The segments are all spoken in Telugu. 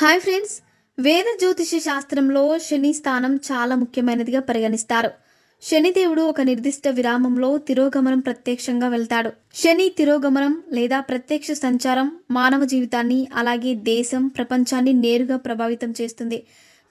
Hi friends. వేద జ్యోతిష శాస్త్రంలో శని స్థానం చాలా ముఖ్యమైనదిగా పరిగణిస్తారు. శనిదేవుడు ఒక నిర్దిష్ట విరామంలో తిరోగమనం ప్రత్యక్షంగా వెళ్తాడు. శని తిరోగమనం లేదా ప్రత్యక్ష సంచారం మానవ జీవితాన్ని అలాగే దేశం ప్రపంచాన్ని నేరుగా ప్రభావితం చేస్తుంది.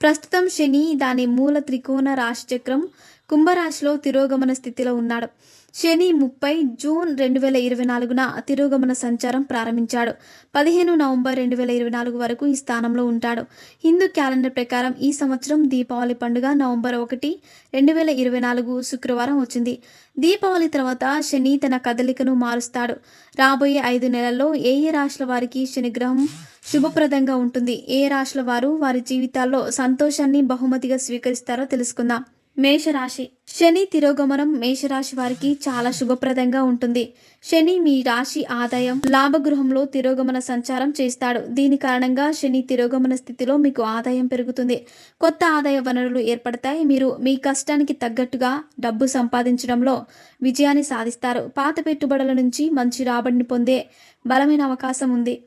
ప్రస్తుతం శని దాని మూల త్రికోణ రాశిచక్రం కుంభరాశిలో తిరోగమన స్థితిలో ఉన్నాడు. శని ముప్పై జూన్ రెండు వేల ఇరవై నాలుగున తిరోగమన సంచారం ప్రారంభించాడు. పదిహేను నవంబర్ రెండు వేల ఇరవై నాలుగు వరకు ఈ స్థానంలో ఉంటాడు. హిందూ క్యాలెండర్ ప్రకారం ఈ సంవత్సరం దీపావళి పండుగ నవంబర్ ఒకటి రెండు వేల ఇరవై నాలుగు శుక్రవారం వచ్చింది. దీపావళి తర్వాత శని తన కదలికను మారుస్తాడు. రాబోయే ఐదు నెలల్లో ఏ ఏ రాశుల వారికి శనిగ్రహం శుభప్రదంగా ఉంటుంది? ఏ రాశుల వారు వారి జీవితాల్లో సంతోషాన్ని బహుమతిగా స్వీకరిస్తారో తెలుసుకుందాం. మేషరాశి. శని తిరోగమనం మేషరాశి వారికి చాలా శుభప్రదంగా ఉంటుంది. శని మీ రాశి ఆదాయం లాభగృహంలో తిరోగమన సంచారం చేస్తాడు. దీని కారణంగా శని తిరోగమన స్థితిలో మీకు ఆదాయం పెరుగుతుంది. కొత్త ఆదాయ వనరులు ఏర్పడతాయి. మీరు మీ కష్టానికి తగ్గట్టుగా డబ్బు సంపాదించడంలో విజయాన్ని సాధిస్తారు. పాత పెట్టుబడుల నుంచి మంచి రాబడిని పొందే బలమైన అవకాశం ఉంది.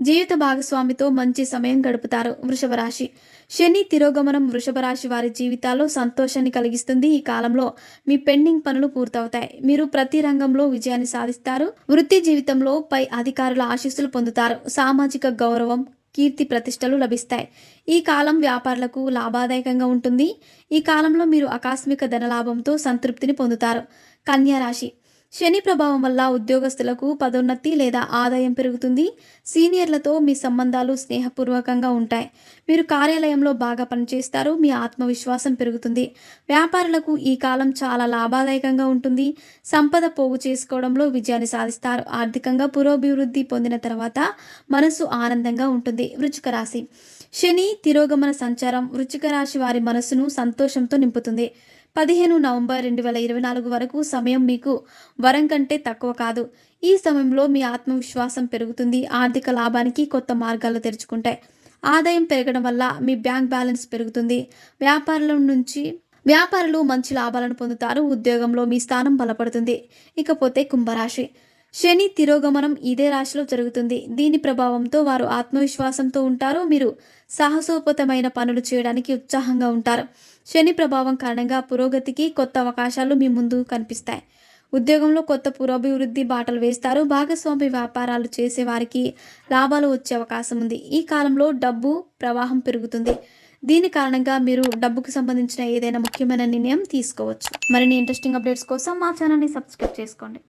జీవిత భాగస్వామితో మంచి సమయం గడుపుతారు వృషభ రాశి. శని తిరోగమనం వృషభ రాశి వారి జీవితాల్లో సంతోషాన్ని కలిగిస్తుంది. ఈ కాలంలో మీ పెండింగ్ పనులు పూర్తవుతాయి. మీరు ప్రతి రంగంలో విజయాన్ని సాధిస్తారు. వృత్తి జీవితంలో పై అధికారుల ఆశీస్సులు పొందుతారు. సామాజిక గౌరవం కీర్తి ప్రతిష్టలు లభిస్తాయి. ఈ కాలం వ్యాపారులకు లాభదాయకంగా ఉంటుంది. ఈ కాలంలో మీరు ఆకస్మిక ధనలాభంతో సంతృప్తిని పొందుతారు. కన్యా రాశి. శని ప్రభావం వల్ల ఉద్యోగస్తులకు పదోన్నతి లేదా ఆదాయం పెరుగుతుంది. సీనియర్లతో మీ సంబంధాలు స్నేహపూర్వకంగా ఉంటాయి. మీరు కార్యాలయంలో బాగా పనిచేస్తారు. మీ ఆత్మవిశ్వాసం పెరుగుతుంది. వ్యాపారులకు ఈ కాలం చాలా లాభదాయకంగా ఉంటుంది. సంపద పోగు చేసుకోవడంలో విజయాన్ని సాధిస్తారు. ఆర్థికంగా పురోభివృద్ధి పొందిన తర్వాత మనసు ఆనందంగా ఉంటుంది. వృచ్చిక రాశి. శని తిరోగమన సంచారం. వృచ్చిక రాశి వారి మనసును సంతోషంతో నింపుతుంది. పదిహేను నవంబర్ రెండు వేల ఇరవై నాలుగు వరకు సమయం మీకు వరం కంటే తక్కువ కాదు. ఈ సమయంలో మీ ఆత్మవిశ్వాసం పెరుగుతుంది. ఆర్థిక లాభానికి కొత్త మార్గాలు తెరుచుకుంటాయి. ఆదాయం పెరగడం వల్ల మీ బ్యాంక్ బ్యాలెన్స్ పెరుగుతుంది. వ్యాపారుల నుంచి వ్యాపారులు మంచి లాభాలను పొందుతారు. ఉద్యోగంలో మీ స్థానం బలపడుతుంది. ఇకపోతే కుంభరాశి. శని తిరోగమనం ఇదే రాశిలో జరుగుతుంది. దీని ప్రభావంతో వారు ఆత్మవిశ్వాసంతో ఉంటారు. మీరు సాహసోపతమైన పనులు చేయడానికి ఉత్సాహంగా ఉంటారు. శని ప్రభావం కారణంగా పురోగతికి కొత్త అవకాశాలు మీ ముందు కనిపిస్తాయి. ఉద్యోగంలో కొత్త పురోభివృద్ధి బాటలు వేస్తారు. భాగస్వామి వ్యాపారాలు చేసే వారికి లాభాలు వచ్చే అవకాశం ఉంది. ఈ కాలంలో డబ్బు ప్రవాహం పెరుగుతుంది. దీని కారణంగా మీరు డబ్బుకు సంబంధించిన ఏదైనా ముఖ్యమైన నిర్ణయం తీసుకోవచ్చు. మరిన్ని ఇంట్రెస్టింగ్ అప్డేట్స్ కోసం మా ఛానల్ని సబ్స్క్రైబ్ చేసుకోండి.